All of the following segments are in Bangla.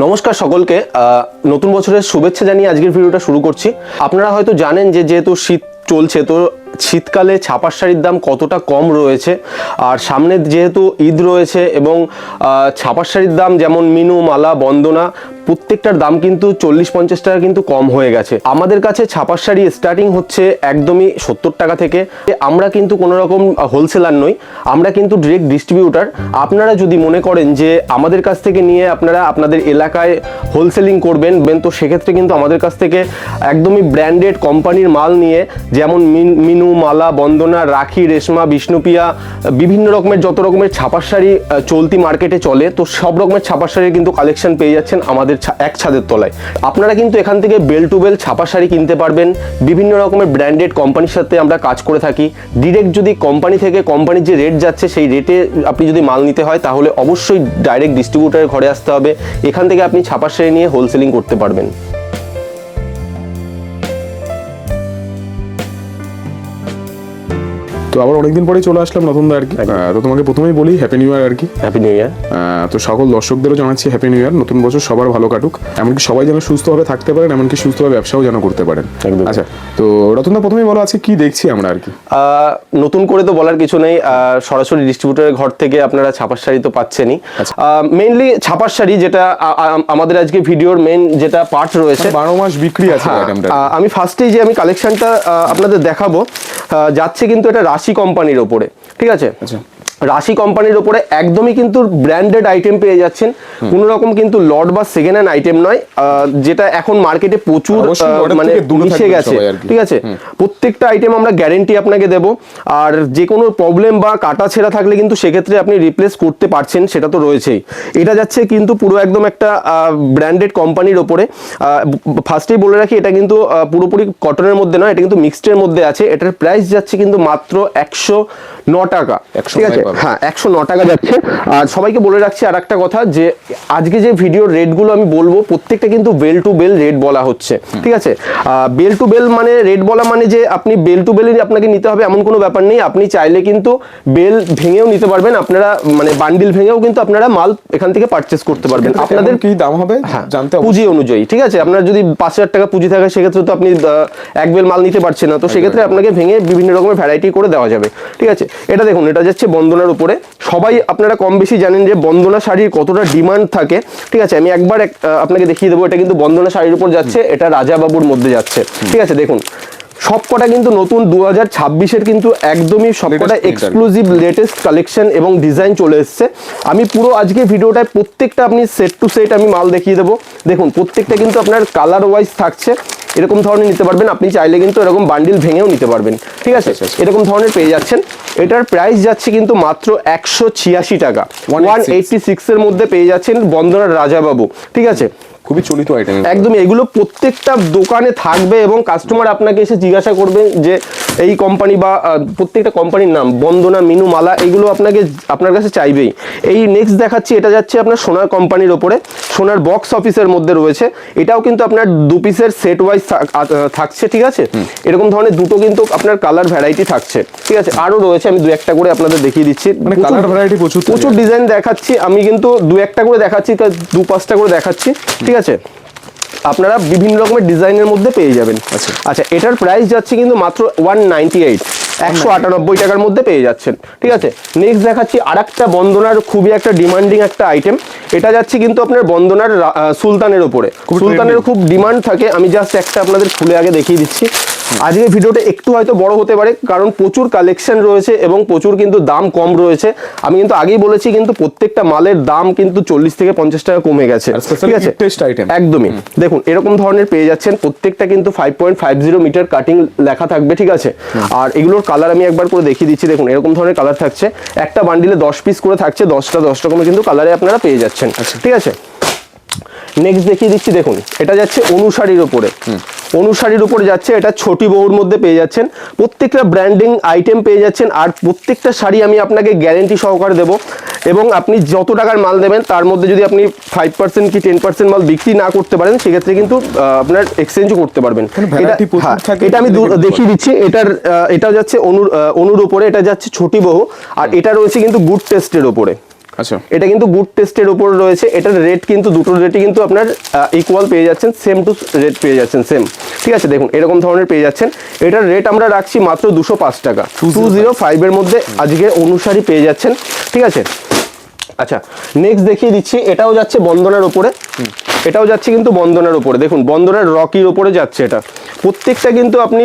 নমস্কার সকলকে। নতুন বছরের শুভেচ্ছা জানিয়ে আজকের ভিডিওটা শুরু করছি। আপনারা হয়তো জানেন যে যেহেতু শীত চলছে, তো শীতকালে ছাপার শাড়ির দাম কতটা কম রয়েছে। আর সামনে যেহেতু ঈদ রয়েছে এবং ছাপার শাড়ির দাম যেমন মিনু, মালা, বন্দনা প্রত্যেকটার দাম কিন্তু চল্লিশ পঞ্চাশ টাকা কিন্তু কম হয়ে গেছে। আমাদের কাছে ছাপার শাড়ি স্টার্টিং হচ্ছে একদমই সত্তর টাকা থেকে। আমরা কিন্তু কোনো রকম হোলসেলার নই, আমরা কিন্তু ডিরেক্ট ডিস্ট্রিবিউটার আপনারা যদি মনে করেন যে আমাদের কাছ থেকে নিয়ে আপনারা আপনাদের এলাকায় হোলসেলিং করবেন বেন তো সেক্ষেত্রে কিন্তু আমাদের কাছ থেকে একদমই ব্র্যান্ডেড কোম্পানির মাল নিয়ে, যেমন মিন- মালা, বন্দনা, রাখি, রেশমা বিষ্ণুপিয়া বিভিন্ন রকমের যত রকমের ছাপার শাড়ি চলতি মার্কেটে চলে, তো সব রকমের ছাপার শাড়ির কিন্তু কালেকশন পেয়ে যাচ্ছেন আমাদের ছা- এক ছাদের তলায়। আপনারা কিন্তু এখান থেকে বেল টু বেল ছাপা শাড়ি কিনতে পারবেন। বিভিন্ন রকমের ব্র্যান্ডেড কোম্পানির সাথে আমরা কাজ করে থাকি। ডিরেক্ট যদি কোম্পানি থেকে কোম্পানির যে রেট যাচ্ছে, সেই রেটে আপনি যদি মাল নিতে হয়, তাহলে অবশ্যই ডাইরেক্ট ডিস্ট্রিবিউটারের ঘরে আসতে হবে। এখান থেকে আপনি ছাপা শাড়ি নিয়ে হোলসেলিং করতে পারবেন। তো আবার অনেকদিন পরে চলে আসলাম নতুনদা আর কি। তো তোমাকে প্রথমেই বলি হ্যাপি নিউ ইয়ার আর কি। হ্যাপি নিউ ইয়ার তো সকল দর্শকদেরও জানাচ্ছি হ্যাপি নিউ ইয়ার নতুন বছর সবার ভালো কাটুক। এমনকি সবাই যেন সুস্থভাবে থাকতে পারেন এমনকি সুস্থভাবে ব্যবসাও যেন করতে পারেন। আচ্ছা তো রতনদা প্রথমেই বলো আছে কি দেখছি আমরা আর কি? নতুন করে তো বলার কিছু নেই। সরাসরি ডিস্ট্রিবিউটরের ঘর থেকে আপনারা ছাপার শাড়ি তো পাচ্ছেনই। আচ্ছা। মেইনলি ছাপার শাড়ি যেটা আমাদের আজকে ভিডিওর মেইন যেটা পার্ট রয়েছে। বারো মাস বিক্রি আছে হ্যাঁ, আমি ফার্স্টেই যে আমি কালেকশনটা আপনাদের দেখাবো। যাচ্ছে কিন্তু এটা রাশি কোম্পানির ওপরে ঠিক আছে? আচ্ছা। রাশি কোম্পানির ওপরে একদমই কিন্তু ব্র্যান্ডেড আইটেম পেয়ে যাচ্ছেন। কোনো রকম কিন্তু লট বা সেকেন্ড হ্যান্ড আইটেম নয়। যেটা এখন মার্কেটে প্রচুর মানে মিশে গেছে। ঠিক আছে? প্রত্যেকটা আইটেম আমরা গ্যারেন্টি আপনাকে দেব। আর যে কোনো প্রবলেম বা কাটা ছেঁড়া থাকলে কিন্তু সেক্ষেত্রে আপনি রিপ্লেস করতে পারছেন সেটা তো রয়েছেই। এটা যাচ্ছে কিন্তু পুরো একদম একটা ব্র্যান্ডেড কোম্পানির ওপরে। ফার্স্টেই বলে রাখি এটা কিন্তু পুরোপুরি কটনের মধ্যে নয় এটা কিন্তু মিক্সডের মধ্যে আছে। এটার প্রাইস যাচ্ছে কিন্তু মাত্র একশো ন টাকা। ঠিক আছে? হ্যাঁ একশো ন টাকা যাচ্ছে। আর সবাইকে বলে রাখছি আর একটা কথা যে আজকে যে ভিডিওর রেটগুলো আমি বলব প্রত্যেকটা কিন্তু বেল টু বেল রেট বলা হচ্ছে ঠিক আছে? বেল টু বেল মানে রেট বলা মানে যে আপনি বেল টু বেলই আপনাকে নিতে হবে এমন কোনো ব্যাপার নেই। আপনি চাইলে কিন্তু বেল ভেঙেও নিতে পারবেন আপনারা মানে বান্ডিল ভেঙেও কিন্তু আপনারা মাল এখান থেকে পারচেস করতে পারবেন। আপনাদের কি দাম হবে? জানতে হবে। পুঁজি অনুযায়ী ঠিক আছে? আপনার যদি পাঁচ হাজার টাকা পুঁজি থাকে সেক্ষেত্রে তো আপনি এক বেল মাল নিতে পারছেন না। তো সেক্ষেত্রে আপনাকে ভেঙে বিভিন্ন রকমের ভ্যারাইটি করে দেওয়া যাবে ঠিক আছে? এটা দেখুন এটা যাচ্ছে বন্দনার উপরে। সবাই আপনারা কম বেশি জানেন যে বন্দনা শাড়ির কতটা ডিমান্ড থাকে। ঠিক আছে, আমি একবার এক- আপনাকে দেখিয়ে দেবো, এটা কিন্তু বন্দনা শাড়ির উপর যাচ্ছে, এটা রাজাবাবুর মধ্যে যাচ্ছে। ঠিক আছে, দেখুন সবকটা কিন্তু নতুন দু হাজার ছাব্বিশের কিন্তু একদমই সবকটা। এক্সক্লুসিভ লেটেস্ট কালেকশন এবং ডিজাইন চলে এসছে। আমি পুরো আজকে ভিডিওটায় প্রত্যেকটা আপনি সেট টু সেট আমি মাল দেখিয়ে দেবো। দেখুন প্রত্যেকটা কিন্তু আপনার কালার ওয়াইজ থাকছে। এরকম ধরনের নিতে পারবেন। আপনি চাইলে কিন্তু এরকম বান্ডিল ভেঙেও নিতে পারবেন। ঠিক আছে। এরকম ধরনের পেয়ে যাচ্ছেন। এটার প্রাইস যাচ্ছে কিন্তু মাত্র একশো ছিয়াশি টাকা। ওয়ান 186 এইটটি সিক্সের মধ্যে পেয়ে যাচ্ছেন বন্দনার রাজাবাবু। ঠিক আছে? খুবই চলিত আইটেম একদমই এগুলো প্রত্যেকটা দোকানে থাকবে এবং কাস্টমার আপনাকে এসে জিজ্ঞাসা করবে যে এই কোম্পানি বা প্রত্যেকটা কোম্পানির নাম বন্দনা মিনু মালা এগুলো আপনাকে আপনার কাছে চাইবেই। এই নেক্সট দেখাচ্ছি এটা যাচ্ছে আপনার সোনার কোম্পানির ওপরে। সোনার বক্স অফিসের মধ্যে রয়েছে। এটাও কিন্তু আপনার দু পিসের সেট ওয়াইজ থাকছে ঠিক আছে? এরকম ধরনের দুটো কিন্তু আপনার কালার ভ্যারাইটি থাকছে ঠিক আছে? আরও রয়েছে আমি দু একটা করে আপনাদের দেখিয়ে দিচ্ছি। মানে প্রচুর- কালার ভ্যারাইটি প্রচুর প্রচুর ডিজাইন দেখাচ্ছি আমি কিন্তু দু একটা করে দেখাচ্ছি তা দু পাঁচটা করে দেখাচ্ছি। ঠিক আছে? আপনারা বিভিন্ন রকমের ডিজাইনের মধ্যে পেয়ে যাবেন। আচ্ছা। আচ্ছা এটার প্রাইস যাচ্ছে কিন্তু মাত্র ওয়ান নাইনটি এইট একশো আটানব্বই টাকার মধ্যে পেয়ে যাচ্ছেন ঠিক আছে? নেক্সট দেখাচ্ছি আর একটা বন্দনার খুবই একটা ডিমান্ডিং একটা আইটেম এটা যাচ্ছে কিন্তু আপনার বন্দনার সুলতানের ওপরে সুলতানের খুব ডিমান্ড থাকে। আমি জাস্ট একটা আপনাদের খুলে আগে দেখিয়ে দিচ্ছি। আজকে ভিডিওটা একটু হয়তো বড় হতে পারে কারণ প্রচুর কালেকশন রয়েছে এবং প্রচুর কিন্তু দাম কম রয়েছে। আমি কিন্তু আগেই বলেছি কিন্তু প্রত্যেকটা মালের দাম কিন্তু চল্লিশ থেকে পঞ্চাশ টাকা কমে গেছে ঠিক আছে? একদমই। দেখুন এরকম ধরনের পেয়ে যাচ্ছেন। প্রত্যেকটা কিন্তু five point five zero metre cutting লেখা থাকবে ঠিক আছে? আর এগুলোর কালার আমি একবার করে দেখিয়ে দিচ্ছি। দেখুন এরকম ধরনের কালার থাকছে। একটা বান্ডিলে দশ পিস করে থাকছে দশটা দশ রকমের কিন্তু কালারে আপনারা পেয়ে যাচ্ছেন। ঠিক আছে? নেক্সট দেখিয়ে দিচ্ছি দেখুন এটা যাচ্ছে অনুসারীর উপরে। অনুসারীর উপরে যাচ্ছে এটা ছোটি বহুর মধ্যে পেয়ে যাচ্ছেন। প্রত্যেকটা ব্র্যান্ডিং আইটেম পেয়ে যাচ্ছেন আর প্রত্যেকটা শাড়ি আমি আপনাকে গ্যারেন্টি সহকারে দেবো। এবং আপনি যত টাকার মাল দেবেন তার মধ্যে যদি আপনি ফাইভ পার্সেন্ট কি টেন পার্সেন্ট মাল বিক্রি না করতে পারেন সেক্ষেত্রে কিন্তু আপনার এক্সচেঞ্জও করতে পারবেন। এটা- হ্যাঁ, এটা আমি দেখিয়ে দিচ্ছি এটার এটা যাচ্ছে অনুর অনুর উপরে এটা যাচ্ছে ছোটি বহু আর এটা রয়েছে কিন্তু গুড টেস্টের ওপরে আচ্ছা। এটা কিন্তু গুড টেস্টের উপর রয়েছে। এটার রেট কিন্তু দুটোর রেটই কিন্তু আপনার ইকুয়াল পেয়ে যাচ্ছেন সেম টু রেট পেয়ে যাচ্ছেন সেম ঠিক আছে দেখুন এরকম ধরনের পেয়ে যাচ্ছেন। এটার রেট আমরা রাখছি মাত্র দুশো পাঁচ টাকা। টু জিরো ফাইভের মধ্যে আজকে অনুসারী পেয়ে যাচ্ছেন। ঠিক আছে? আচ্ছা নেক্সট দেখিয়ে দিচ্ছি এটাও যাচ্ছে বন্দনার ওপরে এটাও যাচ্ছে কিন্তু বন্দনার ওপরে দেখুন বন্দনার রকির ওপরে যাচ্ছে এটা। প্রত্যেকটা কিন্তু আপনি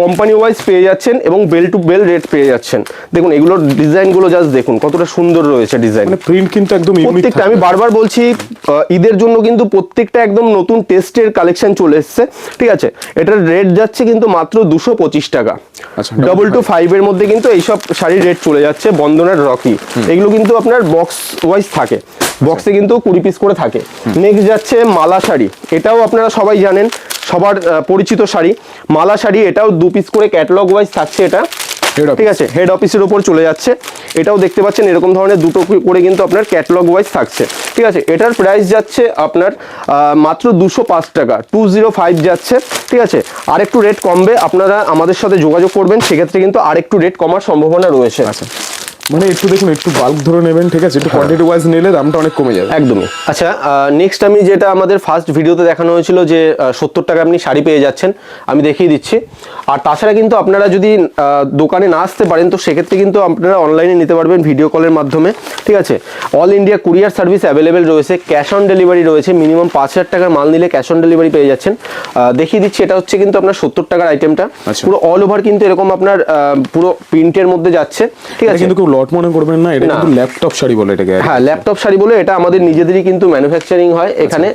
কোম্পানি ওয়াইজ পেয়ে যাচ্ছেন এবং বেল টু বেল রেট পেয়ে যাচ্ছেন। দেখুন এগুলোর ডিজাইনগুলো জাস্ট দেখুন কতটা সুন্দর রয়েছে ডিজাইন মানে প্রিন্ট কিন্তু একদম প্রত্যেকটা আমি বারবার বলছি ঈদের জন্য কিন্তু প্রত্যেকটা একদম নতুন টেস্টের কালেকশন চলে এসছে ঠিক আছে? এটার রেট যাচ্ছে কিন্তু মাত্র দুশো পঁচিশ টাকা। আচ্ছা, ডবল টু ফাইভের মধ্যে কিন্তু এইসব শাড়ির রেট চলে যাচ্ছে বন্দনার রকি। এগুলো কিন্তু আপনার বক্স ওয়াইজ থাকে। বক্সে কিন্তু কুড়ি পিস করে থাকে। নেক্সট যাচ্ছে মালা শাড়ি। এটাও আপনারা সবাই জানেন সবার পরিচিত শাড়ি। মালা শাড়ি এটাও দু পিস করে ক্যাটালগ ওয়াইজ থাকছে এটা। ঠিক আছে হেড অফিসের উপর চলে যাচ্ছে। এটাও দেখতে পাচ্ছেন এরকম ধরনের দুটো করে কিন্তু আপনার ক্যাটলগ ওয়াইজ থাকছে। ঠিক আছে এটার প্রাইস যাচ্ছে আপনার মাত্র দুশো পাঁচ টাকা। টু জিরো ফাইভ যাচ্ছে। ঠিক আছে আরেকটু রেট কমবে। আপনারা আমাদের সাথে যোগাযোগ করবেন সেক্ষেত্রে কিন্তু আরেকটু রেট কমার সম্ভাবনা রয়েছে। আচ্ছা। মানে একটু দেখুন একটু বাল্ক ধরে নেবেন ঠিক আছে? একটু কোয়ান্টিটি ওয়াইজ নিলে দামটা অনেক কমে যাবে। একদমই। আচ্ছা নেক্সট আমি যেটা আমাদের ফার্স্ট ভিডিওতে দেখানো হয়েছিল যে সত্তর টাকা আপনি শাড়ি পেয়ে যাচ্ছেন আমি দেখিয়ে দিচ্ছি। আর তাছাড়া কিন্তু আপনারা যদি দোকানে না আসতে পারেন তো সেক্ষেত্রে কিন্তু আপনারা অনলাইনে নিতে পারবেন ভিডিও কলের মাধ্যমে ঠিক আছে? All India courier service available রয়েছে ক্যাশ অন ডেলিভারি রয়েছে মিনিমাম পাঁচ হাজার টাকার মাল নিলে ক্যাশ অন ডেলিভারি পেয়ে যাচ্ছেন। দেখিয়ে দিচ্ছি এটা হচ্ছে কিন্তু আপনার সত্তর টাকার আইটেমটা আচ্ছা। পুরো অল ওভার কিন্তু এরকম আপনার পুরো প্রিন্টের মধ্যে যাচ্ছে ঠিক আছে? কিন্তু কেউ লট মনে করবেন না এটা কিন্তু ল্যাপটপ শাড়ি বলে এটাকে হ্যাঁ ল্যাপটপ শাড়ি বলে এটা আমাদের নিজেদেরই কিন্তু ম্যানুফ্যাকচারিং হয়। এখানে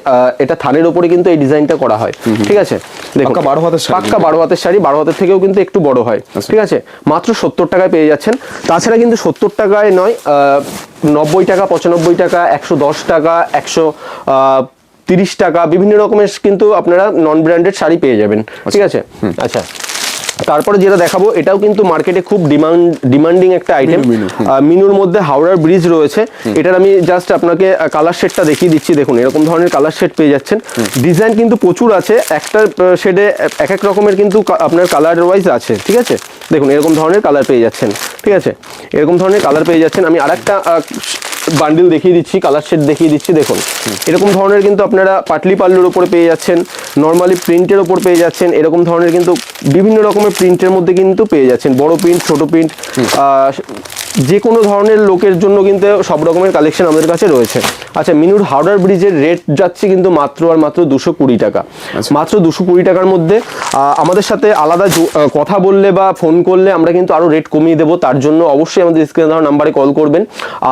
এটা থানের ওপরে কিন্তু এই ডিজাইনটা করা হয়। ঠিক আছে? দেখুন 12 হাতের শাড়ি। পাক্কা বারো হাতের শাড়ি বারো হাতের থেকেও কিন্তু একটু বড় হয়। আচ্ছা। ঠিক আছে? মাত্র সত্তর টাকায় পেয়ে যাচ্ছেন। তাছাড়া কিন্তু সত্তর টাকায় নয় নব্বই টাকা পঁচানব্বই টাকা একশো দশ টাকা একশো তিরিশ টাকা বিভিন্ন রকমের কিন্তু আপনারা নন ব্র্যান্ডেড শাড়ি পেয়ে যাবেন। ঠিক আছে? আচ্ছা। তারপরে যেটা দেখাবো এটাও কিন্তু মার্কেটে খুব ডিমান্ড ডিমান্ডিং একটা আইটেম মিনু, মিনু। মিনুর মধ্যে হাওড়ার ব্রিজ রয়েছে। এটার আমি জাস্ট আপনাকে কালার শেডটা দেখিয়ে দিচ্ছি। দেখুন এরকম ধরনের কালার শেড পেয়ে যাচ্ছেন। ডিজাইন কিন্তু প্রচুর আছে। একটা শেডে এক এক রকমের কিন্তু আপনার কালার ওয়াইজ আছে ঠিক আছে? দেখুন এরকম ধরনের কালার পেয়ে যাচ্ছেন ঠিক আছে? এরকম ধরনের কালার পেয়ে যাচ্ছেন। আমি আরেকটা বান্ডিল দেখিয়ে দিচ্ছি কালার শেড দেখিয়ে দিচ্ছি। দেখুন এরকম ধরনের কিন্তু আপনারা পাটলি পাল্লুর উপরে পেয়ে যাচ্ছেন নর্মালি প্রিন্টের ওপর পেয়ে যাচ্ছেন। এরকম ধরনের কিন্তু বিভিন্ন রকমের প্রিন্টের মধ্যে কিন্তু পেয়ে যাচ্ছেন। বড় প্রিন্ট ছোট প্রিন্ট যে কোনো ধরনের লোকের জন্য কিন্তু সব রকমের কালেকশন আমাদের কাছে রয়েছে। আচ্ছা মিনুর হাওড়ার ব্রিজের রেট যাচ্ছে কিন্তু মাত্র আর মাত্র দুশো কুড়ি টাকা। মাত্র দুশো কুড়ি টাকার মধ্যে আমাদের সাথে আলাদা কথা বললে বা ফোন করলে আমরা কিন্তু আরও রেট কমিয়ে দেবো। তার জন্য অবশ্যই আমাদের স্ক্রিনে দেওয়া নাম্বারে কল করবেন।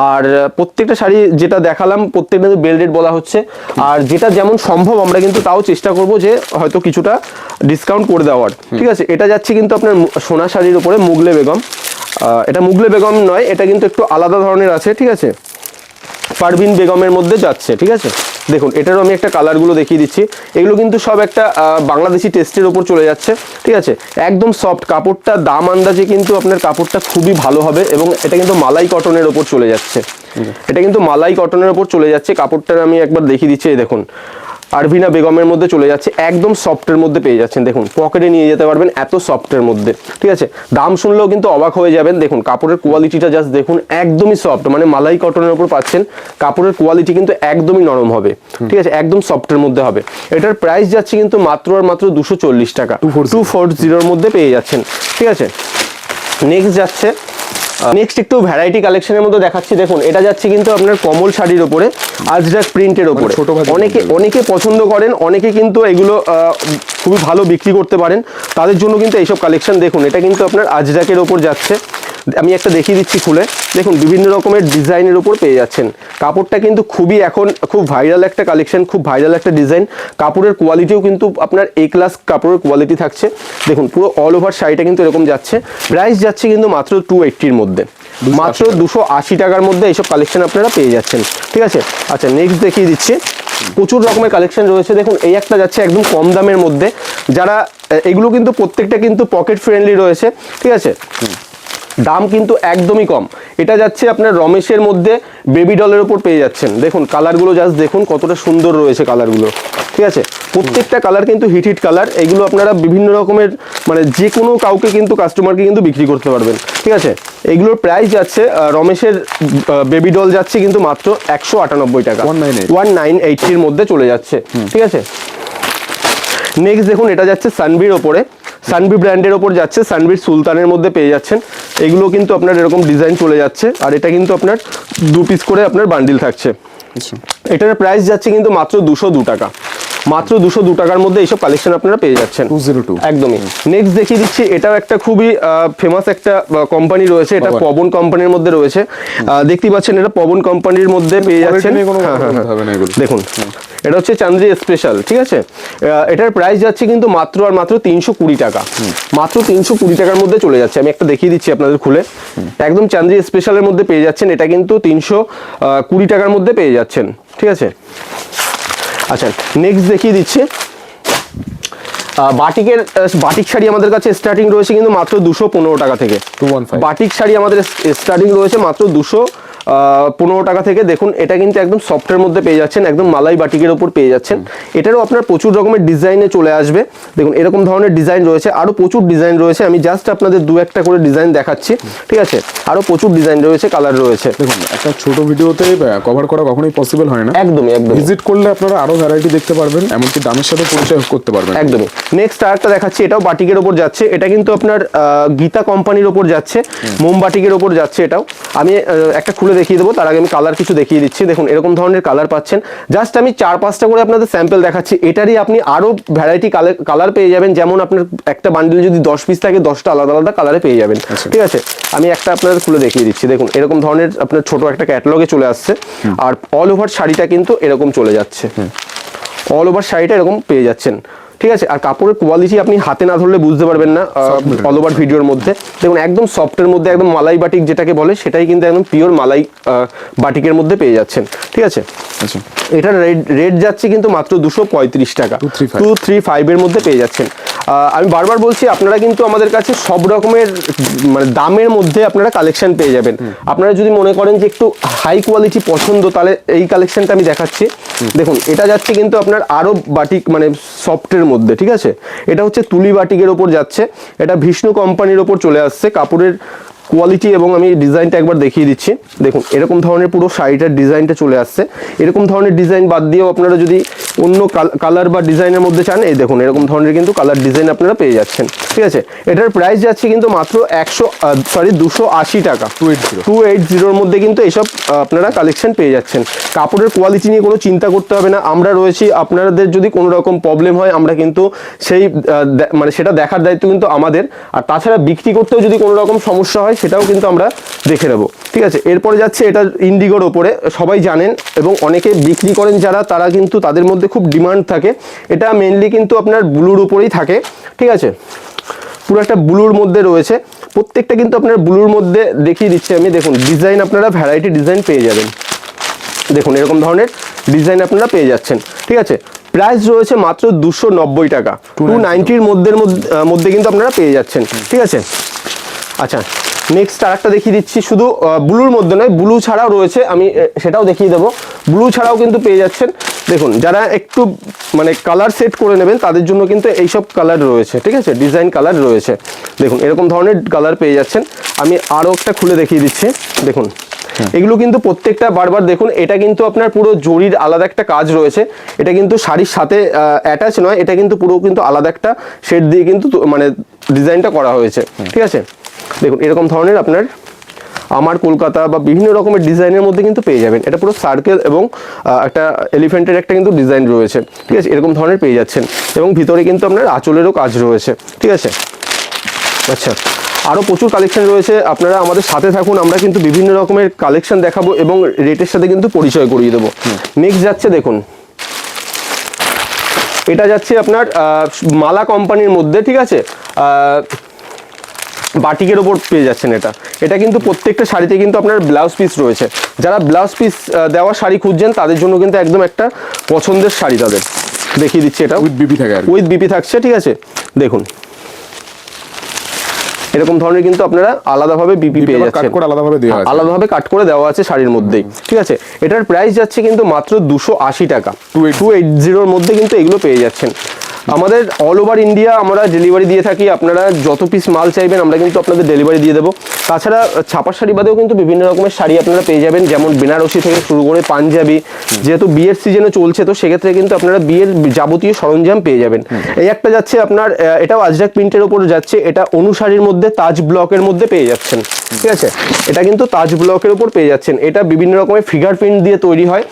আর প্রত্যেকটা শাড়ি যেটা দেখালাম প্রত্যেকটা বেল রেট বলা হচ্ছে। আর যেটা যেমন সম্ভব আমরা কিন্তু তাও চেষ্টা করব যে হয়তো কিছুটা ডিসকাউন্ট করে দেওয়ার। ঠিক আছে? এটা যাচ্ছে কিন্তু আপনার সোনা শাড়ির উপরে মুগলে বেগম। এটা মুগলে বেগম নয় এটা কিন্তু একটু আলাদা ধরনের আছে ঠিক আছে? পারভিন বেগমের মধ্যে যাচ্ছে ঠিক আছে? দেখুন এটারও আমি একটা কালারগুলো দেখিয়ে দিচ্ছি। এগুলো কিন্তু সব একটা বাংলাদেশি টেস্টের ওপর চলে যাচ্ছে ঠিক আছে? একদম সফট কাপড়টা দাম আন্দাজে কিন্তু আপনার কাপড়টা খুবই ভালো হবে এবং এটা কিন্তু মালাই কটনের ওপর চলে যাচ্ছে। এটা কিন্তু মালাই কটনের ওপর চলে যাচ্ছে কাপড়টা আমি একবার দেখিয়ে দিচ্ছি এই দেখুন। আরভিনা বেগমের মধ্যে চলে যাচ্ছে একদম সফটের মধ্যে পেয়ে যাচ্ছেন। দেখুন পকেটে নিয়ে যেতে পারবেন এত সফটের মধ্যে। ঠিক আছে? দাম শুনলেও কিন্তু অবাক হয়ে যাবেন। দেখুন কাপড়ের কোয়ালিটিটা জাস্ট দেখুন একদমই সফট মানে মালাই কটনের উপর পাচ্ছেন কাপড়ের কোয়ালিটি কিন্তু একদমই নরম হবে। ঠিক আছে? একদম সফটের মধ্যে হবে। এটার প্রাইস যাচ্ছে কিন্তু মাত্র আর মাত্র দুশো চল্লিশ টাকা। টু ফোর জিরোর মধ্যে পেয়ে যাচ্ছেন। ঠিক আছে? নেক্সট যাচ্ছে নেক্সট একটু ভ্যারাইটি কালেকশনের মধ্যে দেখাচ্ছি। দেখুন এটা যাচ্ছে কিন্তু আপনার কমল শাড়ির ওপরে আজরাক প্রিন্টের ওপরে। ছোট ভাজের অনেকে অনেকে পছন্দ করেন অনেকে কিন্তু এগুলো আহ, খুবই ভালো বিক্রি করতে পারেন। তাদের জন্য কিন্তু এইসব কালেকশন দেখুন এটা কিন্তু আপনার আজরাকের ওপর যাচ্ছে। আমি একটা দেখিয়ে দিচ্ছি খুলে। দেখুন বিভিন্ন রকমের ডিজাইনের উপর পেয়ে যাচ্ছেন। কাপড়টা কিন্তু খুবই এখন খুব ভাইরাল একটা কালেকশন খুব ভাইরাল একটা ডিজাইন কাপড়ের কোয়ালিটিও কিন্তু আপনার এ ক্লাস কাপড়ের কোয়ালিটি থাকছে। দেখুন পুরো অল ওভার শাড়িটা কিন্তু এরকম যাচ্ছে। প্রাইস যাচ্ছে কিন্তু মাত্র টু এইট্টির মধ্যে। মাত্র দুশো আশি টাকার মধ্যে এইসব কালেকশন আপনারা পেয়ে যাচ্ছেন। ঠিক আছে? আচ্ছা নেক্সট দেখিয়ে দিচ্ছি। প্রচুর রকমের কালেকশন রয়েছে। দেখুন এই একটা যাচ্ছে একদম কম দামের মধ্যে। যারা এগুলো কিন্তু প্রত্যেকটা কিন্তু পকেট ফ্রেন্ডলি রয়েছে। ঠিক আছে? দাম কিন্তু একদমই কম। এটা যাচ্ছে আপনার রমেশের মধ্যে বেবি ডলের ওপর পেয়ে যাচ্ছেন। দেখুন কালারগুলো জাস্ট দেখুন কতটা সুন্দর রয়েছে কালারগুলো ঠিক আছে? প্রত্যেকটা কালার কিন্তু হিট হিট কালার এগুলো আপনারা বিভিন্ন রকমের মানে যে কোনো কাউকে কিন্তু কাস্টমারকে কিন্তু বিক্রি করতে পারবেন। ঠিক আছে? এগুলোর প্রাইস যাচ্ছে রমেশের বেবি ডল যাচ্ছে কিন্তু মাত্র একশো আটানব্বই টাকা। 198 ওয়ান নাইন এইটির মধ্যে চলে যাচ্ছে। ঠিক আছে? নেক্সট দেখুন এটা যাচ্ছে সানভির ওপরে সানভি ব্র্যান্ডের ওপর যাচ্ছে সানবির সুলতানের মধ্যে পেয়ে যাচ্ছেন। এগুলো কিন্তু আপনার এরকম ডিজাইন চলে যাচ্ছে আর এটা কিন্তু আপনার দু পিস করে আপনার বান্ডিল থাকছে। আচ্ছা। এটার প্রাইস যাচ্ছে কিন্তু মাত্র দুশো দু টাকা। মাত্র দুশো দু টাকার মধ্যে এইসব কালেকশন আপনারা পেয়ে যাচ্ছেন। Two zero two. একদমই। নেক্সট দেখিয়ে দিচ্ছি এটাও একটা খুবই ফেমাস একটা কোম্পানি রয়েছে। এটা পবন। কোম্পানির মধ্যে রয়েছে। আহ, দেখতেই পাচ্ছেন এটা পবন কোম্পানির মধ্যে পেয়ে যাচ্ছেন। হ্যাঁ, হ্যাঁ, এগুলো। দেখুন এটা হচ্ছে চান্দ্রি স্পেশাল ঠিক আছে? এটার প্রাইস যাচ্ছে কিন্তু মাত্র আর মাত্র তিনশো কুড়ি টাকা। মাত্র তিনশো কুড়ি টাকার মধ্যে চলে যাচ্ছে। আমি একটা দেখিয়ে দিচ্ছি আপনাদের খুলে। একদম চান্দ্রি স্পেশালের মধ্যে পেয়ে যাচ্ছেন। এটা কিন্তু তিনশো কুড়ি টাকার মধ্যে পেয়ে যাচ্ছেন ঠিক আছে? আচ্ছা নেক্সট দেখিয়ে দিচ্ছি। বাটিকের বাটিক শাড়ি আমাদের কাছে স্টার্টিং রয়েছে কিন্তু মাত্র দুশো পনেরো টাকা থেকে। 215 বাটিক শাড়ি আমাদের স্টার্টিং রয়েছে মাত্র দুশো পনেরো টাকা থেকে দেখুন এটা কিন্তু একদম সফটের মধ্যে পেয়ে যাচ্ছেন একদম মালাই বাটিকের ওপর পেয়ে যাচ্ছেন। এটারও আপনার প্রচুর রকমের ডিজাইনে চলে আসবে। দেখুন এরকম ধরনের ডিজাইন রয়েছে আরও প্রচুর ডিজাইন রয়েছে। আমি জাস্ট আপনাদের দু একটা করে ডিজাইন দেখাচ্ছি ঠিক আছে? আরও প্রচুর ডিজাইন রয়েছে কালার রয়েছে। দেখুন একটা ছোট ভিডিওতে কভার করা কখনোই পসিবল হয় না। একদমই একদম ভিজিট করলে আপনারা আরও ভ্যারাইটি দেখতে পারবেন এমনকি দামের সাথে পরিচয় করতে পারবেন। একদমই। নেক্সট আরেকটা দেখাচ্ছি এটাও বাটিকের ওপর যাচ্ছে। এটা কিন্তু আপনার গীতা কোম্পানির ওপর যাচ্ছে মোমবাটিকের ওপর যাচ্ছে এটাও। আমি একটা খুলে দেখিয়ে দেবো তার আগে আমি কালার কিছু দেখিয়ে দিচ্ছি। দেখুন এরকম ধরনের কালার পাচ্ছেন। জাস্ট আমি চার পাঁচটা করে আপনাদের স্যাম্পেল দেখাচ্ছি। এটারই আপনি আরও ভ্যারাইটি কালার পেয়ে যাবেন। যেমন আপনার একটা বান্ডিল যদি দশ পিস থাকে দশটা আলাদা আলাদা কালারে পেয়ে যাবেন। ঠিক আছে? আমি একটা আপনাদের খুলে দেখিয়ে দিচ্ছি। দেখুন এরকম ধরনের আপনার ছোট একটা ক্যাটালগে চলে আসছে। আর অল ওভার শাড়িটা কিন্তু এরকম চলে যাচ্ছে। অল ওভার শাড়িটা এরকম পেয়ে যাচ্ছেন। ঠিক আছে? আর কাপড়ের কোয়ালিটি আপনি হাতে না ধরলে বুঝতে পারবেন না। অল ওভার ভিডিওর মধ্যে। দেখুন একদম সফটের মধ্যে একদম মালাই বাটিক যেটাকে বলে সেটাই কিন্তু একদম পিওর মালাই বাটিকের মধ্যে পেয়ে যাচ্ছেন। ঠিক আছে? আচ্ছা। এটার রেট রেট যাচ্ছে কিন্তু মাত্র দুশো পঁয়ত্রিশ টাকা। 235 টু থ্রি ফাইভের মধ্যে পেয়ে যাচ্ছেন। আমি বারবার বলছি, আপনারা কিন্তু আমাদের কাছে সব রকমের মানে দামের মধ্যে আপনারা কালেকশন পেয়ে যাবেন। আপনারা যদি মনে করেন যে একটু হাই কোয়ালিটি পছন্দ, তাহলে এই কালেকশনটা আমি দেখাচ্ছি। দেখুন, এটা যাচ্ছে কিন্তু আপনার আরও বাটিক মানে সফটের মধ্যে, ঠিক আছে? এটা হচ্ছে তুলি বাটিকের ওপর যাচ্ছে। এটা বিষ্ণু কোম্পানির ওপর চলে আসছে, কাপড়ের কোয়ালিটি এবং আমি ডিজাইনটা একবার দেখিয়ে দিচ্ছি। দেখুন এরকম ধরনের পুরো শাড়িটার ডিজাইনটা চলে আসছে। এরকম ধরনের ডিজাইন বাদ দিয়েও আপনারা যদি অন্য কালার বা ডিজাইনের মধ্যে চান এই দেখুন এরকম ধরনের কিন্তু কালার ডিজাইন আপনারা পেয়ে যাচ্ছেন। ঠিক আছে? এটার প্রাইস যাচ্ছে কিন্তু মাত্র একশো সরি দুশো আশি টাকা। 280 টু এইট জিরোর মধ্যে কিন্তু এইসব আহ, আপনারা কালেকশন পেয়ে যাচ্ছেন। কাপড়ের কোয়ালিটি নিয়ে কোনো চিন্তা করতে হবে না। আমরা রয়েছি আপনাদের যদি কোনো রকম প্রবলেম হয় আমরা কিন্তু সেই মানে সেটা দেখার দায়িত্ব কিন্তু আমাদের। আর তাছাড়া বিক্রি করতেও যদি কোনো রকম সমস্যা হয় সেটাও কিন্তু আমরা দেখে নেব। ঠিক আছে এরপরে যাচ্ছে এটা ইন্ডিগোর ওপরে সবাই জানেন এবং অনেকে বিক্রি করেন যারা তারা কিন্তু তাদের মধ্যে খুব ডিমান্ড থাকে। এটা মেনলি কিন্তু আপনার ব্লুর উপরেই থাকে ঠিক আছে? পুরো একটা ব্লুর মধ্যে রয়েছে। প্রত্যেকটা কিন্তু আপনার ব্লুর মধ্যে দেখিয়ে দিচ্ছি আমি। দেখুন ডিজাইন আপনারা ভ্যারাইটি ডিজাইন পেয়ে যাবেন। দেখুন এরকম ধরনের ডিজাইন আপনারা পেয়ে যাচ্ছেন ঠিক আছে? প্রাইস রয়েছে মাত্র দুশো নব্বই টাকা। টু নাইনটির মধ্যে মধ্যে কিন্তু আপনারা পেয়ে যাচ্ছেন ঠিক আছে? আচ্ছা নেক্সট আর একটা দেখিয়ে দিচ্ছি শুধু ব্লুর মধ্যে নয় ব্লু ছাড়াও রয়েছে আমি সেটাও দেখিয়ে দেবো। ব্লু ছাড়াও কিন্তু পেয়ে যাচ্ছেন। দেখুন যারা একটু মানে কালার সেট করে নেবেন তাদের জন্য কিন্তু এইসব কালার রয়েছে ঠিক আছে? ডিজাইন কালার রয়েছে। দেখুন এরকম ধরনের কালার পেয়ে যাচ্ছেন। আমি আরও একটা খুলে দেখিয়ে দিচ্ছি। দেখুন এগুলো কিন্তু প্রত্যেকটা বারবার দেখুন এটা কিন্তু আপনার পুরো জরির আলাদা একটা কাজ রয়েছে। এটা কিন্তু শাড়ির সাথে অ্যাটাচ নয় এটা কিন্তু পুরো কিন্তু আলাদা একটা শেড দিয়ে কিন্তু মানে ডিজাইনটা করা হয়েছে ঠিক আছে? দেখুন এরকম ধরনের আপনার আমার কলকাতা বা বিভিন্ন রকমের ডিজাইনের মধ্যে কিন্তু পেয়ে যাবেন। এটা পুরো সার্কেল এবং একটা এলিফেন্টের একটা কিন্তু ডিজাইন রয়েছে। ঠিক আছে? এরকম ধরনের পেয়ে যাচ্ছেন। এবং ভিতরে কিন্তু আপনার আঁচলেরও কাজ রয়েছে। ঠিক আছে? আচ্ছা। আরও প্রচুর কালেকশন রয়েছে। আপনারা আমাদের সাথে থাকুন। আমরা কিন্তু বিভিন্ন রকমের কালেকশন দেখাবো এবং রেটের সাথে কিন্তু পরিচয় করিয়ে দেবো। নেক্সট যাচ্ছে দেখুন। এটা যাচ্ছে আপনার মালা কোম্পানির মধ্যে ঠিক আছে? বাটিকের ওপর পেয়ে যাচ্ছেন এটা। এটা কিন্তু প্রত্যেকটা শাড়িতে কিন্তু আপনার ব্লাউজ পিস রয়েছে। যারা ব্লাউজ পিস দেওয়া শাড়ি খুঁজছেন তাদের জন্য কিন্তু একদম একটা পছন্দের শাড়ি তাদের। দেখিয়ে দিচ্ছি এটা। উইথ বিপি থাকে উইথ বিপি থাকছে ঠিক আছে? দেখুন। এরকম ধরনের কিন্তু আপনারা আলাদাভাবে বিপি পেয়ে যাচ্ছেন। করে আলাদাভাবে দেওয়া আছে। আলাদাভাবে কাট করে দেওয়া আছে শাড়ির মধ্যেই। ঠিক আছে? এটার প্রাইস যাচ্ছে কিন্তু মাত্র দুশো আশি টাকা। টু 280 এইট জিরোর মধ্যে কিন্তু এগুলো পেয়ে যাচ্ছেন। আমাদের অল ওভার ইন্ডিয়া আমরা ডেলিভারি দিয়ে থাকি আপনারা যত পিস মাল চাইবেন আমরা কিন্তু আপনাদের ডেলিভারি দিয়ে দেবো। তাছাড়া ছাপার শাড়ি বাদেও কিন্তু বিভিন্ন রকমের শাড়ি আপনারা পেয়ে যাবেন যেমন বেনারসি থেকে শুরু করে পাঞ্জাবি যেহেতু বিয়ের সিজনে চলছে তো সেক্ষেত্রে কিন্তু আপনারা বিয়ের যাবতীয় সরঞ্জাম পেয়ে যাবেন। এই একটা যাচ্ছে আপনার এটাও আজরাক প্রিন্টের ওপর যাচ্ছে এটা অনুসারীর মধ্যে তাজ ব্লকের মধ্যে পেয়ে যাচ্ছেন ঠিক আছে? এটা কিন্তু তাজ ব্লকের ওপর পেয়ে যাচ্ছেন এটা বিভিন্ন রকমের ফিগার প্রিন্ট দিয়ে তৈরি হয়।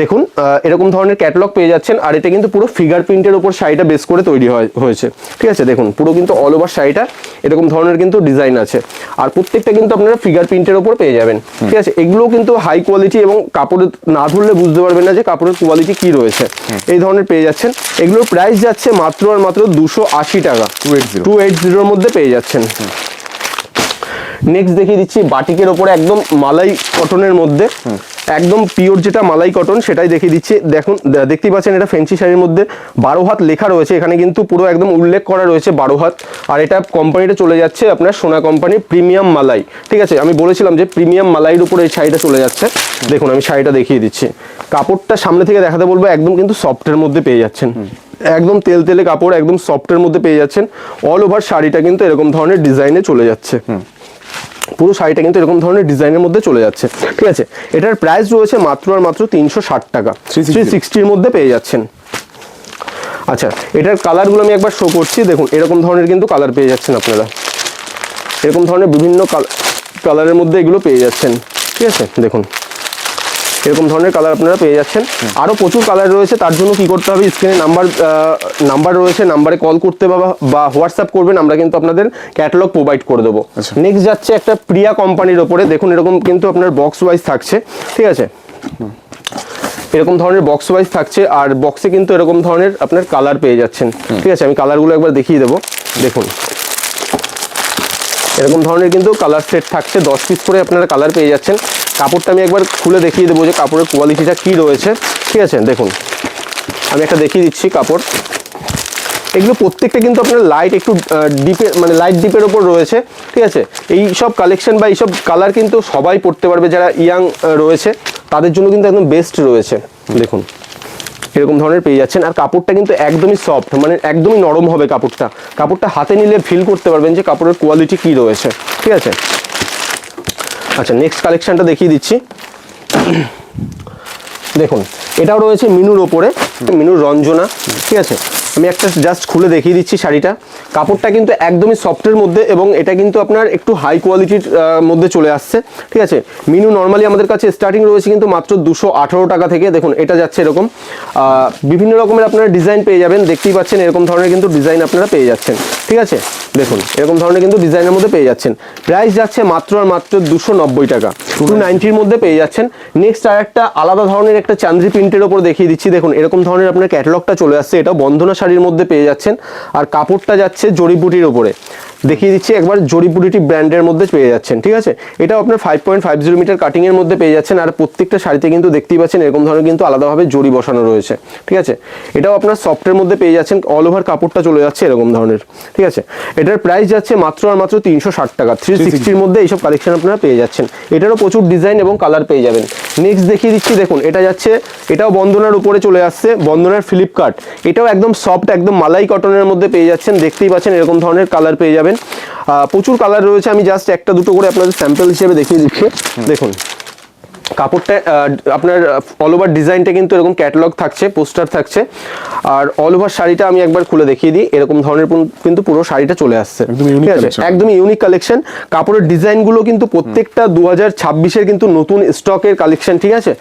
দেখুন এরকম ধরনের ক্যাটালগ পেয়ে যাচ্ছেন আর এটা কিন্তু পুরো ফিগার প্রিন্টের উপর শাড়িটা বেস করে তৈরি হয় হয়েছে। ঠিক আছে? দেখুন পুরো কিন্তু অল ওভার শাড়িটা এরকম ধরনের কিন্তু ডিজাইন আছে। আর প্রত্যেকটা কিন্তু আপনারা ফিগার প্রিন্টের ওপর পেয়ে যাবেন। ঠিক আছে? এগুলো কিন্তু হাই কোয়ালিটি এবং কাপড় না ধরলে বুঝতে পারবেন না যে কাপড়ের কোয়ালিটি কি রয়েছে। এই ধরনের পেয়ে যাচ্ছেন। এগুলোর প্রাইস যাচ্ছে মাত্র আর মাত্র দুশো আশি টাকা। 280 টু এইট জিরোর মধ্যে পেয়ে যাচ্ছেন। নেক্সট দেখিয়ে দিচ্ছি বাটিকের ওপরে একদম মালাই কটনের মধ্যে। একদম পিওর যেটা মালাই কটন সেটাই দেখিয়ে দিচ্ছি। দেখুন দেখতেই পাচ্ছেন এটা ফেন্সি শাড়ির মধ্যে বারো হাত লেখা রয়েছে। এখানে কিন্তু পুরো একদম উল্লেখ করা রয়েছে বারো হাত। আর এটা কোম্পানিটা চলে যাচ্ছে আপনার সোনা কোম্পানি প্রিমিয়াম মালাই। ঠিক আছে, আমি বলেছিলাম যে প্রিমিয়াম মালাইয়ের উপরে এই শাড়িটা চলে যাচ্ছে। দেখুন, আমি শাড়িটা দেখিয়ে দিচ্ছি। কাপড়টা সামনে থেকে দেখাতে বলব, একদম কিন্তু সফটের মধ্যে পেয়ে যাচ্ছেন। একদম তেল তেলে কাপড়, একদম সফটের মধ্যে পেয়ে যাচ্ছেন। অল ওভার শাড়িটা কিন্তু এরকম ধরনের ডিজাইনে চলে যাচ্ছে। পুরো শাড়িটা কিন্তু এরকম ধরনের ডিজাইনের মধ্যে চলে যাচ্ছে ঠিক আছে? এটার প্রাইস রয়েছে মাত্র আর মাত্র তিনশো ষাট টাকা। 360 থ্রি সিক্সটির মধ্যে পেয়ে যাচ্ছেন। আচ্ছা এটার কালারগুলো আমি একবার শো করছি দেখুন এরকম ধরনের কিন্তু কালার পেয়ে যাচ্ছেন আপনারা। এরকম ধরনের বিভিন্ন কালারের মধ্যে এগুলো পেয়ে যাচ্ছেন ঠিক আছে? দেখুন। এরকম ধরনের কালার আপনারা পেয়ে যাচ্ছেন। আরও প্রচুর কালার রয়েছে তার জন্য কি করতে হবে? স্ক্রিনে নাম্বার নাম্বার রয়েছে নাম্বারে কল করতে বা বা হোয়াটসঅ্যাপ করবেন আমরা কিন্তু আপনাদের ক্যাটালগ প্রোভাইড করে দেবো। আচ্ছা। নেক্সট যাচ্ছে একটা প্রিয়া কোম্পানির ওপরে দেখুন এরকম কিন্তু আপনার বক্স ওয়াইজ থাকছে ঠিক আছে? এরকম ধরনের বক্স ওয়াইজ থাকছে আর বক্সে কিন্তু এরকম ধরনের আপনার কালার পেয়ে যাচ্ছেন ঠিক আছে? আমি কালারগুলো একবার দেখিয়ে দেবো দেখুন। এরকম ধরনের কিন্তু কালার সেট থাকছে দশ পিস করে আপনারা কালার পেয়ে যাচ্ছেন। কাপড়টা আমি একবার খুলে দেখিয়ে দেবো যে কাপড়ের কোয়ালিটিটা কী রয়েছে। ঠিক আছে? দেখুন। আমি একটা দেখিয়ে দিচ্ছি কাপড়। এগুলো প্রত্যেকটা কিন্তু আপনার লাইট একটু ডিপের মানে লাইট ডিপের ওপর রয়েছে। ঠিক আছে? এই সব কালেকশন বা এইসব কালার কিন্তু সবাই পড়তে পারবে যারা ইয়াং রয়েছে। তাদের জন্য কিন্তু একদম বেস্ট রয়েছে। দেখুন। এরকম ধরনের পেয়ে যাচ্ছেন। আর কাপড়টা কিন্তু একদমই সফট মানে একদমই নরম হবে কাপড়টা। কাপড়টা হাতে নিলে ফিল করতে পারবেন যে কাপড়ের কোয়ালিটি কী রয়েছে। ঠিক আছে? আচ্ছা নেক্সট কালেকশানটা দেখিয়ে দিচ্ছি। দেখুন এটাও রয়েছে মিনুর ওপরে মিনুর রঞ্জনা ঠিক আছে? আমি একটা জাস্ট খুলে দেখিয়ে দিচ্ছি শাড়িটা। কাপড়টা কিন্তু একদমই সফটের মধ্যে এবং এটা কিন্তু আপনার একটু হাই কোয়ালিটির মধ্যে চলে আসছে, ঠিক আছে? মিনু নর্মালি আমাদের কাছে স্টার্টিং রয়েছে কিন্তু মাত্র দুশো টাকা থেকে। দেখুন, এটা যাচ্ছে এরকম। বিভিন্ন রকমের আপনারা ডিজাইন পেয়ে যাবেন। দেখতেই পাচ্ছেন এরকম ধরনের কিন্তু ডিজাইন আপনারা পেয়ে যাচ্ছেন, ঠিক আছে? দেখুন, এরকম ধরনের কিন্তু ডিজাইনের মধ্যে পেয়ে যাচ্ছেন। প্রাইস যাচ্ছে মাত্র আর মাত্র দুশো টাকা। টু নাইনটির মধ্যে পেয়ে যাচ্ছেন। নেক্সট আর একটা আলাদা ধরনের একটা চান্দ্রি প্রিন্টের ওপর দেখিয়ে দিচ্ছি। দেখুন, এরকম ধরনের আপনার ক্যাটালগটা চলে আসছে। এটা বন্ধনা শাড়ির মধ্যে পেয়ে যাচ্ছেন। আর কাপড়টা যাচ্ছে জড়িবুটির ওপরে দেখিয়ে দিচ্ছি, একবার জড়িপুটিটি ব্র্যান্ডের মধ্যে পেয়ে যাচ্ছেন, ঠিক আছে? এটাও আপনার five point five zero metre কাটিংয়ের মধ্যে পেয়ে যাচ্ছেন, আর প্রত্যেকটা শাড়িতে কিন্তু দেখতেই পাচ্ছেন, এরকম ধরনের কিন্তু আলাদাভাবে জড়ি বসানো রয়েছে, ঠিক আছে? এটাও আপনার সফটের মধ্যে পেয়ে যাচ্ছেন অল ওভার কাপড়টা চলে যাচ্ছে এরকম ধরনের, ঠিক আছে? এটার প্রাইস যাচ্ছে মাত্র আর মাত্র তিনশো ষাট টাকা থ্রি সিক্সটির মধ্যে এইসব কালেকশন আপনারা পেয়ে যাচ্ছেন। এটারও প্রচুর ডিজাইন এবং কালার পেয়ে যাবেন। নেক্সট দেখিয়ে দিচ্ছি, দেখুন, এটা যাচ্ছে, এটাও বন্দনার উপরে চলে আসছে, বন্দনার ফ্লিপকার্ট এটাও একদম সফট একদম মালাই কটনের মধ্যে পেয়ে যাচ্ছেন, দেখতেই পাচ্ছেন এরকম ধরনের কালার পেয়ে যাবেন। প্রচুর কালার রয়েছে। আমি জাস্ট একটা দুটো করে আপনাদের স্যাম্পল হিসেবে দেখিয়ে দিচ্ছি। দেখুন কাপড়টা আপনার অল ওভার ডিজাইনটা কিন্তু এরকম ক্যাটালগ থাকছে পোস্টার থাকছে। আর অল ওভার শাড়িটা আমি একবার খুলে দেখিয়ে দিই। এরকম ধরনের কিন্তু পুরো শাড়িটা চলে আসছে। একদম ঠিক আছে? একদমই ইউনিক কালেকশন কাপড়ের ডিজাইনগুলো কিন্তু প্রত্যেকটা দু হাজার ছাব্বিশের কিন্তু নতুন স্টকের কালেকশন ঠিক আছে?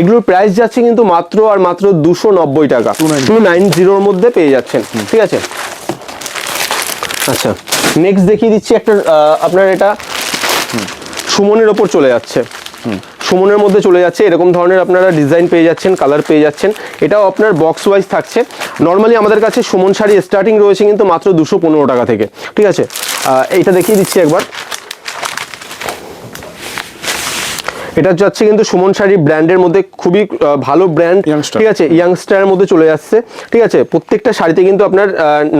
এগুলোর প্রাইস যাচ্ছে কিন্তু মাত্র আর মাত্র দুশো নব্বই টাকা। টু নাইন জিরোর মধ্যে পেয়ে যাচ্ছেন ঠিক আছে? আচ্ছা নেক্সট দেখিয়ে দিচ্ছি একটা আপনার এটা সুমনের ওপর চলে যাচ্ছে। সুমনের মধ্যে চলে যাচ্ছে এরকম ধরনের আপনারা ডিজাইন পেয়ে যাচ্ছেন কালার পেয়ে যাচ্ছেন। এটাও আপনার বক্স ওয়াইজ থাকছে। নর্মালি আমাদের কাছে সুমন শাড়ি স্টার্টিং রয়েছে কিন্তু মাত্র দুশো পনেরো টাকা থেকে। ঠিক আছে? এইটা দেখিয়ে দিচ্ছি একবার। এটা যাচ্ছে কিন্তু সুমন শাড়ি ব্র্যান্ডের মধ্যে খুবই ভালো ব্র্যান্ড ঠিক আছে ইয়াংস্টারের মধ্যে চলে যাচ্ছে ঠিক আছে প্রত্যেকটা শাড়িতে কিন্তু আপনার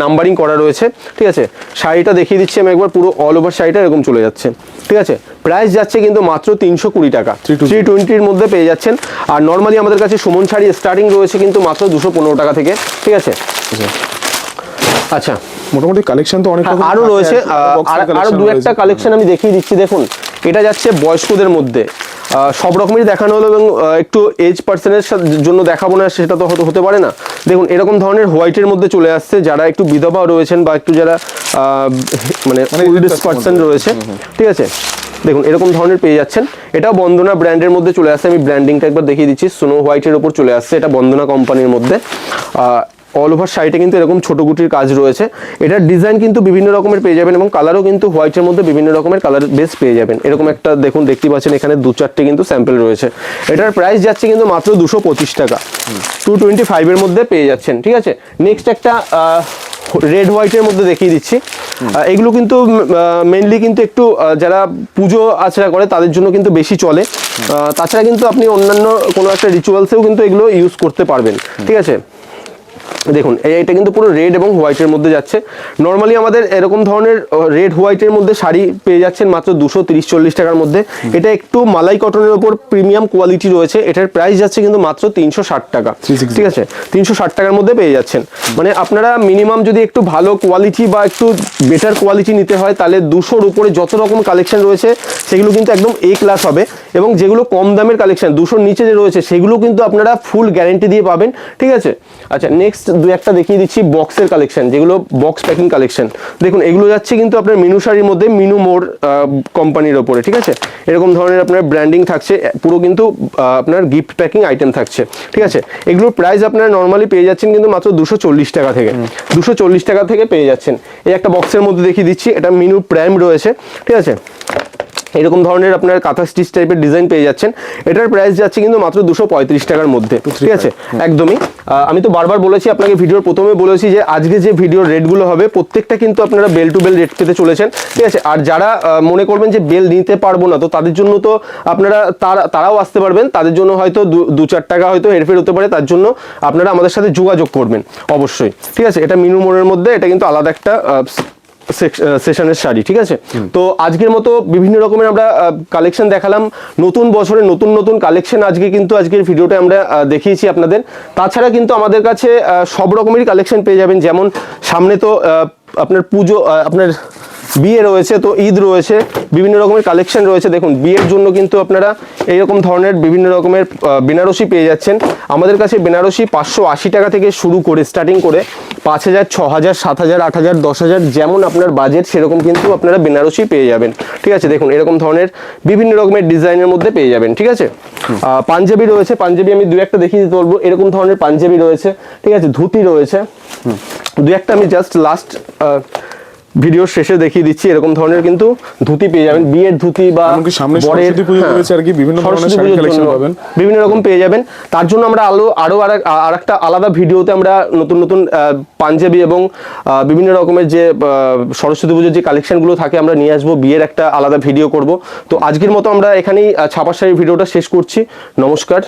নাম্বারিং করা রয়েছে। ঠিক আছে শাড়িটা দেখিয়ে দিচ্ছি আমি একবার পুরো অল ওভার শাড়িটা এরকম চলে যাচ্ছে। ঠিক আছে প্রাইস যাচ্ছে কিন্তু মাত্র তিনশো কুড়ি টাকা। 320 থ্রি টোয়েন্টির মধ্যে পেয়ে যাচ্ছেন। আর নর্মালি আমাদের কাছে সুমন শাড়ি স্টার্টিং রয়েছে কিন্তু মাত্র দুশো পনেরো টাকা থেকে। ঠিক আছে? আচ্ছা। মোটামুটি কালেকশন তো অনেক রকম আরও রয়েছে আর দু একটা কালেকশন আমি দেখিয়ে দিচ্ছি। দেখুন এটা যাচ্ছে বয়স্কদের মধ্যে। সব রকমেরই দেখানো হলো এবং একটু এজ পার্সনের জন্য দেখাবো না সেটা তো হতে হতে পারে না। দেখুন এরকম ধরনের হোয়াইটের মধ্যে চলে আসছে যারা একটু বিধবা রয়েছেন বা একটু যারা মানে মানে পার্সন রয়েছে। ঠিক আছে? দেখুন এরকম ধরনের পেয়ে যাচ্ছেন। এটা বন্দনা ব্র্যান্ডের মধ্যে চলে আসছে। আমি ব্র্যান্ডিংটা একবার দেখিয়ে দিচ্ছি। স্নো হোয়াইটের ওপর চলে আসছে। এটা বন্দনা কোম্পানির মধ্যে। অল ওভার সাইডে কিন্তু এরকম ছোট গুটির কাজ রয়েছে। এটার ডিজাইন কিন্তু বিভিন্ন রকমের পেয়ে যাবেন এবং কালারও কিন্তু হোয়াইটের মধ্যে বিভিন্ন রকমের কালার বেস পেয়ে যাবেন। এরকম একটা দেখুন দেখতে পাচ্ছেন এখানে দু চারটে কিন্তু স্যাম্পেল রয়েছে। এটার প্রাইস যাচ্ছে কিন্তু মাত্র দুশো পঁচিশ টাকা। টু টোয়েন্টি ফাইভের মধ্যে পেয়ে যাচ্ছেন ঠিক আছে? নেক্সট একটা রেড হোয়াইটের মধ্যে দেখিয়ে দিচ্ছি। এগুলো কিন্তু মেনলি কিন্তু একটু যারা পুজো আচরা করে তাদের জন্য কিন্তু বেশি চলে। তাছাড়া কিন্তু আপনি অন্যান্য কোনো একটা রিচুয়ালসেও কিন্তু এগুলো ইউজ করতে পারবেন ঠিক আছে? দেখুন এই- এটা কিন্তু পুরো রেড এবং হোয়াইটের মধ্যে যাচ্ছে। নর্মালি আমাদের এরকম ধরনের রেড হোয়াইটের মধ্যে শাড়ি পেয়ে যাচ্ছেন মাত্র দুশো তিরিশ চল্লিশ টাকার মধ্যে। এটা একটু মালাই কটনের ওপর প্রিমিয়াম কোয়ালিটি রয়েছে। এটার প্রাইস যাচ্ছে কিন্তু মাত্র তিনশো ষাট টাকা। ঠিক আছে? তিনশো ষাট টাকার মধ্যে পেয়ে যাচ্ছেন। মানে আপনারা মিনিমাম যদি একটু ভালো কোয়ালিটি বা একটু বেটার কোয়ালিটি নিতে হয় তাহলে দুশোর উপরে যত রকম কালেকশন রয়েছে সেগুলো কিন্তু একদম এ ক্লাস হবে। এবং যেগুলো কম দামের কালেকশন দুশোর নিচে যে রয়েছে সেগুলো কিন্তু আপনারা ফুল গ্যারেন্টি দিয়ে পাবেন। ঠিক আছে? আচ্ছা নেক্সট দু একটা দেখিয়ে দিচ্ছি বক্সের কালেকশন যেগুলো বক্স প্যাকিং কালেকশন দেখুন এগুলো যাচ্ছে কিন্তু আপনার মিনু শাড়ির মধ্যে মিনু মোর কোম্পানির ওপরে ঠিক আছে? এরকম ধরনের আপনার ব্র্যান্ডিং থাকছে পুরো কিন্তু আপনার গিফট প্যাকিং আইটেম থাকছে ঠিক আছে? এগুলোর প্রাইস আপনারা নর্মালি পেয়ে যাচ্ছেন কিন্তু মাত্র দুশো চল্লিশ টাকা থেকে। দুশো চল্লিশ টাকা থেকে পেয়ে যাচ্ছেন। এই একটা বক্সের মধ্যে দেখিয়ে দিচ্ছি এটা মিনু প্রাইম রয়েছে ঠিক আছে? এরকম ধরনের আপনার কাঁথা স্টিচ টাইপের ডিজাইন পেয়ে যাচ্ছেন। এটার প্রাইস যাচ্ছে কিন্তু মাত্র দুশো পঁয়ত্রিশ টাকার মধ্যে ঠিক আছে? একদমই। আমি তো বারবার বলেছি আপনাকে ভিডিওর প্রথমে বলেছি যে আজকে যে ভিডিওর রেটগুলো হবে প্রত্যেকটা কিন্তু আপনারা বেল টু বেল রেট পেতে চলেছেন ঠিক আছে? আর যারা মনে করবেন যে বেল নিতে পারব না তো তাদের জন্য তো আপনারা তারা তারাও আসতে পারবেন। তাদের জন্য হয়তো দু- চার টাকা হয়তো হেরফের হতে পারে তার জন্য আপনারা আমাদের সাথে যোগাযোগ করবেন অবশ্যই ঠিক আছে? এটা মিনু মোড়ের মধ্যে এটা কিন্তু আলাদা একটা সেশনের শাড়ি, ঠিক আছে? তো আজকের মতো বিভিন্ন রকমের আমরা কালেকশন দেখালাম। নতুন বছরে নতুন নতুন কালেকশন আজকে কিন্তু আজকের ভিডিওটা আমরা দেখিয়েছি আপনাদের। তাছাড়া কিন্তু আমাদের কাছে সব রকমেরই কালেকশন পেয়ে যাবেন। যেমন সামনে তো আপনার পুজো আপনার বিয়ে রয়েছে, তো ঈদ রয়েছে, বিভিন্ন রকমের কালেকশন রয়েছে। দেখুন, বিয়ের জন্য কিন্তু আপনারা এইরকম ধরনের বিভিন্ন রকমের বেনারসি পেয়ে যাচ্ছেন। আমাদের কাছে বেনারসি পাঁচশো আশি টাকা থেকে শুরু করে স্টার্টিং করে পাঁচ হাজার, ছ হাজার, সাত হাজার, আট হাজার, দশ হাজার, যেমন আপনার বাজেট সেরকম কিন্তু আপনারা বেনারসি পেয়ে যাবেন। ঠিক আছে, দেখুন, এরকম ধরনের বিভিন্ন রকমের ডিজাইনের মধ্যে পেয়ে যাবেন, ঠিক আছে? পাঞ্জাবি রয়েছে, পাঞ্জাবি আমি দু একটা দেখিয়ে দিতে বলব। এরকম ধরনের পাঞ্জাবি রয়েছে, ঠিক আছে? ধুতি রয়েছে। দু একটা আমি জাস্ট লাস্ট ভিডিওর শেষে দেখিয়ে দিচ্ছি এরকম ধরনের কিন্তু ধুতি পেয়ে যাবেন বিয়ের ধুতি বা সামনে সরস্বতী পুজো হ্যাঁ, রয়েছে আর কি, বিভিন্ন ধরনের শাড়ি জন্য পাবেন। বিভিন্ন রকম পেয়ে যাবেন। তার জন্য আমরা আলো আরও আর একটা আলাদা ভিডিওতে আমরা নতুন নতুন পাঞ্জাবি এবং বিভিন্ন রকমের যে সরস্বতী পুজোর যে কালেকশনগুলো থাকে আমরা নিয়ে আসব বিয়ের একটা আলাদা ভিডিও করব। তো আজকের মতো আমরা এখানেই আহ, ছাপার শাড়ির ভিডিওটা শেষ করছি। নমস্কার।